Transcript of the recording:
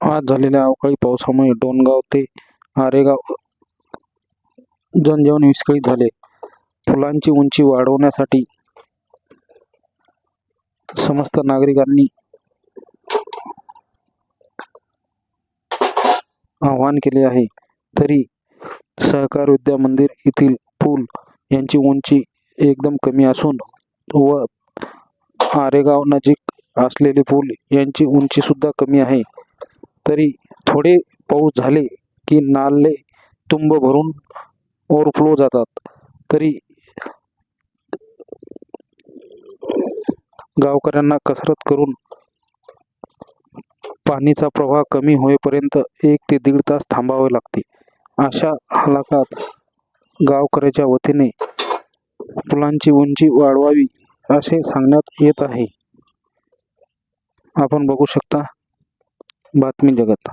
आज झालेल्या अवकाळी पावसामुळे डोणगाव ते आरेगाव जनजीवन विस्कळीत झाले. फुलांची उंची वाढवण्यासाठी समस्त नागरिकांनी आवाहन केले आहे. तरी सहकार विद्या मंदिर येथील पूल यांची उंची एकदम कमी असून व आरेगाव नजीक असलेले पूल यांची उंची सुद्धा कमी आहे. तरी थोडे पाऊस झाले की नाले तुंब भरून ओव्हरफ्लो जातात. तरी गावकऱ्यांना कसरत करून पाणीचा प्रवाह कमी होईपर्यंत एक ते दीड तास थांबावे लागते. अशा हलाखीत गावकऱ्याच्या वतीने फुलांची उंची वाढवावी असे सांगण्यात येत आहे. आपण बघू शकता बातमी जगत.